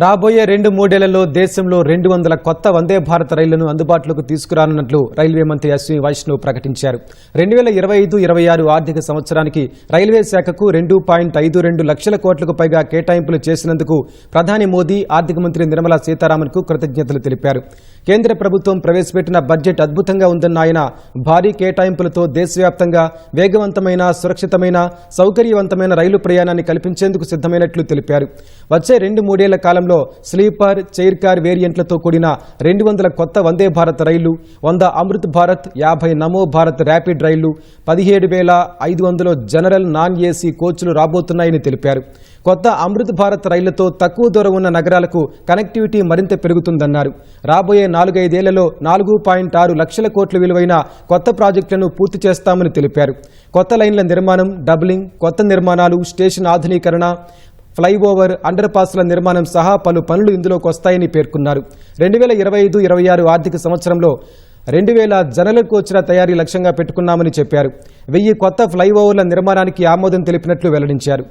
రాబోయే రెండు మూడేళ్ళలో దేశంలో రెండు వందల కొత్త వందే భారత్ రైళ్ళను అందుబాటులోకి తీసుకురానున్నట్లు రైల్వే మంత్రి అశ్విని వైష్ణవ్ ప్రకటించారు. రెండు వేల ఇరవై ఐదు ఇరవై ఆరు ఆర్థిక సంవత్సరానికి రైల్వే శాఖకు రెండు పాయింట్ ఐదు రెండు లక్షల కోట్లకు పైగా కేటాయింపులు చేసినందుకు ప్రధాని మోదీ ఆర్థిక మంత్రి నిర్మలా సీతారామన్కు కృతజ్ఞతలు తెలిపారు. కేంద్ర ప్రభుత్వం ప్రవేశపెట్టిన బడ్జెట్ అద్భుతంగా ఉందన్న ఆయన భారీ కేటాయింపులతో దేశవ్యాప్తంగా వేగవంతమైన సురక్షితమైన సౌకర్యవంతమైన రైలు ప్రయాణాన్ని కల్పించేందుకు సిద్ధమైనట్లు తెలిపారు. వచ్చే రెండు మూడేళ్ళ కాలంలో స్లీపర్ చైర్ కార్ వేరియంట్లతో కూడిన రెండు వందల కొత్త వందే భారత్ రైళ్ళు వంద అమృత్ భారత్ యాభై నమో భారత్ ర్యాపిడ్ రైళ్ళు పదిహేడు వేల ఐదు వందల జనరల్ నాన్ ఏసీ కోచ్లు రాబోతున్నాయని తెలిపారు. కొత్త అమృత్ భారత్ రైళ్ళతో తక్కువ దూరం ఉన్న నగరాలకు కనెక్టివిటీ మరింత పెరుగుతుందన్నారు. రాబోయే నాలుగైదేళ్ళలో నాలుగు పాయింట్ ఆరు లక్షల కోట్ల విలువైన కొత్త ప్రాజెక్టులను పూర్తి చేస్తామని తెలిపారు. కొత్త లైన్ల నిర్మాణం డబ్లింగ్ కొత్త నిర్మాణాలు స్టేషన్ ఆధునీకరణ ఫ్లైఓవర్ అండర్ పాస్ల నిర్మాణం సహా పలు పనులు ఇందులోకి వస్తాయని పేర్కొన్నారు. రెండు వేల ఇరవై ఐదు ఇరవై ఆరు ఆర్థిక సంవత్సరంలో రెండు వేల జనరల్ కోచ్ల తయారీ లక్ష్యంగా పెట్టుకున్నామని చెప్పారు. వెయ్యి కొత్త ఫ్లైఓవర్ల నిర్మాణానికి ఆమోదం తెలిపినట్లు వెల్లడించారు.